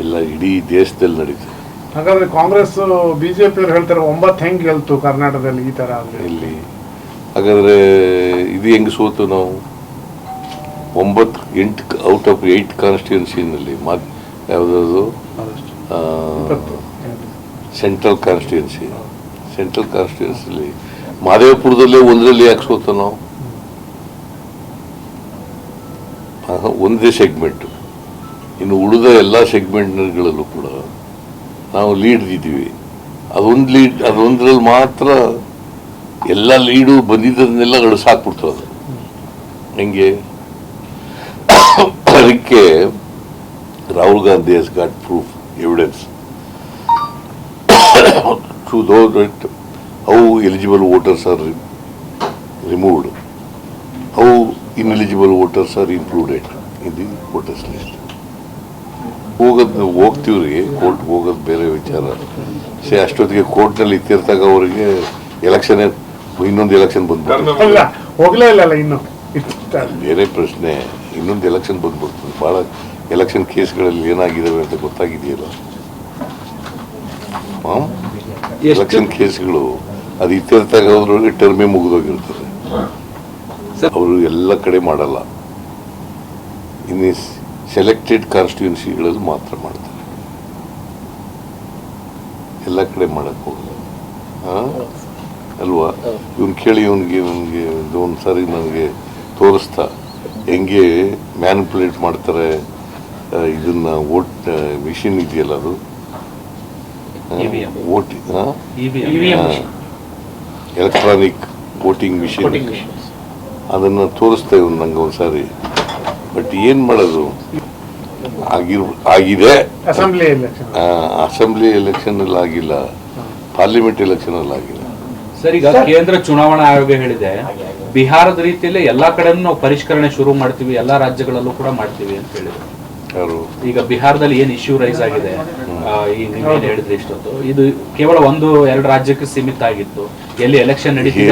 ಎಲ್ಲ ಇಡೀ ದೇಶದಲ್ಲಿ ನಡೀತದೆ ಹಾಗಾದ್ರೆ ಕಾಂಗ್ರೆಸ್ ಬಿಜೆಪಿ ಅವ್ರು ಹೇಳ್ತಾರೆ ಒಂಬತ್ತು ಹೆಂಗ್ ಗೆಲ್ತು ಕರ್ನಾಟಕದಲ್ಲಿ ಈ ತರ ಅಂದ್ರೆ ಇಲ್ಲಿ ಹಾಗಾದ್ರೆ ಇದು ಹೆಂಗೆ ಸೋತು ನಾವು? ಒಂಬತ್ತು ಎಂಟು ಔಟ್ ಆಫ್ ಏಯ್ಟ್ ಕಾನ್ಸ್ಟಿಟ್ಯೂನ್ಸಿನಲ್ಲಿ ಮಾತ್ ಯಾವುದಾದ್ರು. ಸೆಂಟ್ರಲ್ ಕಾನ್ಸ್ಟಿಟ್ಯೂನ್ಸಿ ಸೆಂಟ್ರಲ್ ಕಾನ್ಸ್ಟಿಟ್ಯೂನ್ಸಿಲಿ ಮಹದೇವಪುರದಲ್ಲೇ ಒಂದರಲ್ಲಿ ಯಾಕೆ ಸೋತ ನಾವು? ಒಂದೇ ಸೆಗ್ಮೆಂಟು ಇನ್ನು ಉಳಿದ ಎಲ್ಲ ಸೆಗ್ಮೆಂಟ್ಗಳಲ್ಲೂ ಕೂಡ ನಾವು ಲೀಡ್ ಇದ್ದೀವಿ. ಅದೊಂದು ಲೀಡ್, ಅದೊಂದ್ರಲ್ಲಿ ಮಾತ್ರ ಎಲ್ಲ ಲೀಡು ಬಂದಿದ್ದನ್ನೆಲ್ಲ ಗಳಿಸ್ ಹಾಕ್ಬಿಡ್ತು ಅದು. ಹೆಂಗೆ? ಅದಕ್ಕೆ Rahul Gandhi has got proof evidence to though that ಅವು ಎಲಿಜಿಬಲ್ ವೋಟರ್ಸ್ ಆರ್ ರಿಮೂವ್ಡ್ ಅವು in voters are included in the voters list ಹೋಗೋದು ಹೋಗ್ತೀವ್ರಿ ಕೋರ್ಟ್ ಹೋಗೋದು ಬೇರೆ ವಿಚಾರ. ಸೇ ಅಷ್ಟೊತ್ತಿಗೆ ಕೋರ್ಟ್ನಲ್ಲಿ ಇತ್ತಿರ್ತಾಗ ಅವರಿಗೆ ಎಲೆಕ್ಷನ್ ಇನ್ನೊಂದು ಎಲೆಕ್ಷನ್ ಬಂದ್ಬಿಟ್ಟು ಅಲ್ಲ ಹೋಗ್ಲೇ ಇಲ್ಲ ಇನ್ನು. ಬೇರೆ ಪ್ರಶ್ನೆ ಇನ್ನೊಂದು ಎಲೆಕ್ಷನ್ ಬಂದ್ಬಿಡ್ತದೆ. ಭಾಳ ಎಲೆಕ್ಷನ್ ಕೇಸ್ಗಳಲ್ಲಿ ಏನಾಗಿದ್ದಾವೆ ಅಂತ ಗೊತ್ತಾಗಿದೆಯಲ್ಲ? ಎಲೆಕ್ಷನ್ ಕೇಸ್ಗಳು ಅದು ಇತ್ತಿರ್ತಾಗ ಹೋದ್ರೊಳಗೆ ಟರ್ಮೇ ಮುಗಿದೋಗಿರ್ತದೆ. ಅವರು ಎಲ್ಲ ಕಡೆ ಮಾಡಲ್ಲ. ಇನ್ನು ಸೆಲೆಕ್ಟೆಡ್ ಕಾನ್ಸ್ಟಿಟ್ಯೂನ್ಸಿಗಳಲ್ಲಿ ಮಾತ್ರ ಮಾಡ್ತಾರೆ. ಎಲ್ಲ ಕಡೆ ಮಾಡಕ್ಕೆ ಹೋಗಲ್ಲ. ಹಾ? ಅಲ್ವಾ? ಇವನ್ ಕೇಳಿ ಇವನಿಗೆ ಇವನಿಗೆ ಒಂದು ಸಾರಿ ನನಗೆ ತೋರಿಸ್ತಾ. ಹೆಂಗೆ ಮ್ಯಾನಿಪುಲೇಟ್ ಮಾಡ್ತಾರೆ ಇದನ್ನು ವೋಟ್ ಮಿಷಿನ್ ಇದೆಯಲ್ಲ ಅದು? EVM. Vote EVM. Electronic voting machine ಅದನ್ನು ತೋರಿಸ್ತಾ ಇವ್ನು ನಂಗೆ ಒಂದ್ಸಾರಿ. ಬಟ್ ಏನ್ ಮಾಡೋದು? ಆಗಿರ್ ಆಗಿದೆ. ಅಸೆಂಬ್ಲಿ ಎಲೆಕ್ಷನ್ ಅಸೆಂಬ್ಲಿ ಎಲೆಕ್ಷನ್ ಅಲ್ಲಿ ಆಗಿಲ್ಲ. ಪಾರ್ಲಿಮೆಂಟ್ ಎಲೆಕ್ಷನ್ ಅಲ್ಲಿ ಆಗಿಲ್ಲ. ಸರ್ ಈಗ ಕೇಂದ್ರ ಚುನಾವಣಾ ಆಯೋಗ ಹೇಳಿದೆ. ಬಿಹಾರದ ರೀತಿಯಲ್ಲಿ ಎಲ್ಲಾ ಕಡೆನೂ ನಾವು ಪರಿಷ್ಕರಣೆ ಶುರು ಮಾಡ್ತೀವಿ ಎಲ್ಲಾ ರಾಜ್ಯಗಳಲ್ಲೂ ಕೂಡ ಮಾಡ್ತೀವಿ ಅಂತ ಹೇಳಿದ್ರು. ಈಗ ಬಿಹಾರದಲ್ಲಿ ಏನ್ ಇಶ್ಯೂ ರೈಸ್ ಆಗಿದೆ? ಆ, ಈ ನೀವೇನ್ ಹೇಳಿದ್ರಿ ಇಷ್ಟೊತ್ತು. ಇದು ಕೇವಲ ಒಂದು ಎರಡು ರಾಜ್ಯಕ್ಕೆ ಸೀಮಿತ ಆಗಿತ್ತು. ಎಲ್ಲಿ ಎಲೆಕ್ಷನ್ ನಡೀತಿದೆ